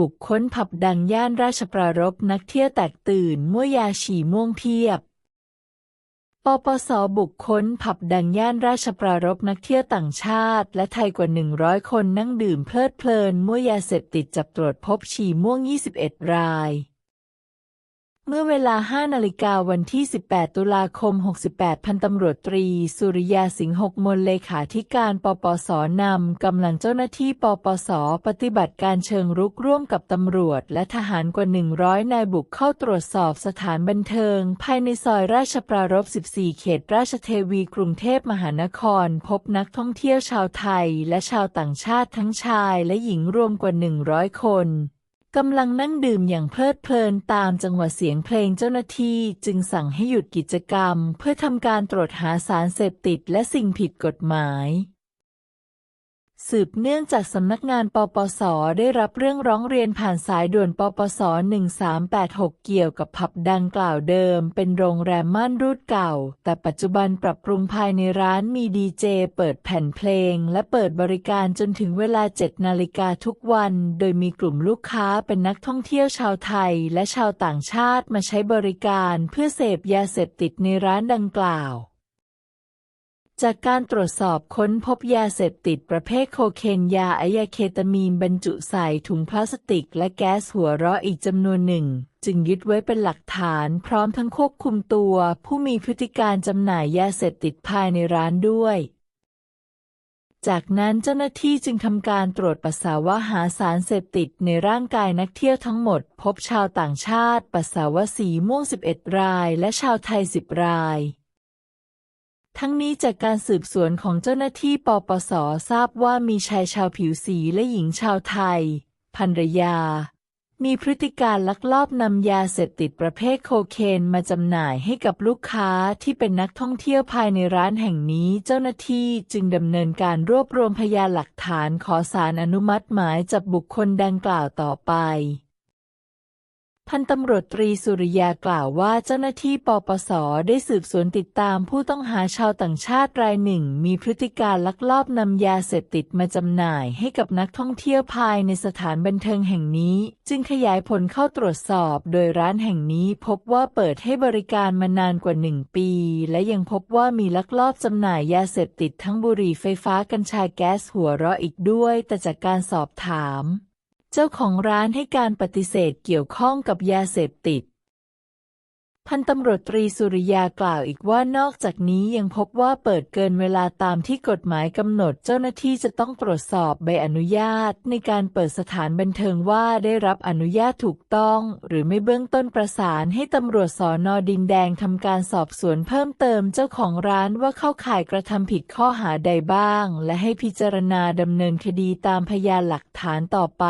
บุกค้นผับดังย่านราชปรารภนักเที่ยวแตกตื่นมั่วยาฉี่ม่วงเพียบ ปปสบุกค้นผับดังย่านราชปรารภนักเที่ยวต่างชาติ และไทยกว่า 100 คนนั่งดื่มเพลิดเพลินมั่วยาเสพติดจับตรวจพบฉี่ม่วง 21 ราย เมื่อเวลา 5 นาฬิกาวันที่ 18 ตุลาคม 68 พันตำรวจตรี สุริยาสิงห์หกมลเลขาธิการปปสนำกำลังเจ้าหน้าที่ปปส ปฏิบัติการเชิงรุกร่วมกับตำรวจ และทหารกว่า 100 นายบุกเข้าตรวจสอบสถานบันเทิง ภายในซอยราชปรารภ14 เขตราชเทวีกรุงเทพมหานคร พบนักท่องเที่ยวชาวไทย และชาวต่างชาติทั้งชายและหญิงรวมกว่า 100 คน กำลังนั่งดื่มอย่างเพลิดเพลินตามจังหวะเสียงเพลงเจ้าหน้าที่จึงสั่งให้หยุดกิจกรรม เพื่อทำการตรวจหาสารเสพติดและสิ่งผิดกฎหมาย สืบเนื่องจากสำนักงานปปส ได้รับเรื่องร้องเรียนผ่านสายด่วนปปส 1386 เกี่ยวกับผับดังกล่าวเดิม เป็นโรงแรมม่านรูดเก่า แต่ปัจจุบันปรับปรุงภายในร้านมีดีเจเปิดแผ่นเพลง และเปิดบริการจนถึงเวลา 7 นาฬิกาทุกวัน โดยมีกลุ่มลูกค้าเป็นนักท่องเที่ยวชาวไทย และชาวต่างชาติมาใช้บริการเพื่อเสพยาเสพติดในร้านดังกล่าว จากการตรวจสอบค้นพบยาเสพติดประเภทโคเคนยาไอยาเคตามีนบรรจุใส่ถุงพลาสติกและแก๊สหัวเราะอีกจำนวนหนึ่ง จึงยึดไว้เป็นหลักฐานพร้อมทั้งควบคุมตัว ผู้มีพฤติการจำหน่ายยาเสพติดภายในร้านด้วย จากนั้นเจ้าหน้าที่จึงทำการตรวจปัสสาวะหาสารเสพติดในร่างกายนักเที่ยวทั้งหมด พบชาวต่างชาติ ปัสสาวะสีม่วง 11 ราย และชาวไทย 10 ราย ทั้งนี้จากการสืบสวนของเจ้าหน้าที่ปปสทราบว่ามีชายชาวผิวสีและหญิงชาวไทยภรรยา มีพฤติการลักลอบนำยาเสพติดประเภทโคเคนมาจำหน่ายให้กับลูกค้าที่เป็นนักท่องเที่ยวภายในร้านแห่งนี้เจ้าหน้าที่จึงดำเนินการรวบรวมพยานหลักฐานขอสารอนุมัติหมายจับบุคคลดังกล่าวต่อไป พันตำรวจตรีสุริยากล่าวว่าเจ้าหน้าที่ปปส ได้สืบสวนติดตามผู้ต้องหาชาวต่างชาติรายหนึ่ง มีพฤติการลักลอบนำยาเสพติดมาจำหน่ายให้กับนักท่องเที่ยวภายในสถานบันเทิงแห่งนี้ จึงขยายผลเข้าตรวจสอบ โดยร้านแห่งนี้พบว่าเปิดให้บริการมานานกว่าหนึ่งปี และยังพบว่ามีลักลอบจำหน่ายยาเสพติดทั้งบุหรี่ไฟฟ้ากัญชาแก๊สหัวเราะอีกด้วย แต่จากการสอบถาม เจ้าของร้านให้การปฏิเสธเกี่ยวข้องกับยาเสพติด พันตำรวจตรีสุริยากล่าวอีกว่านอกจากนี้ยังพบว่าเปิดเกินเวลาตามที่กฎหมายกำหนดเจ้าหน้าที่จะต้องตรวจสอบใบอนุญาต ในการเปิดสถานบันเทิงว่าได้รับอนุญาตถูกต้อง หรือไม่เบื้องต้นประสานให้ตำรวจสอนอดินแดงทำการสอบสวนเพิ่มเติมเจ้าของร้านว่าเข้าข่ายกระทำผิดข้อหาใดบ้าง และให้พิจารณาดำเนินคดีตามพยานหลักฐานต่อไป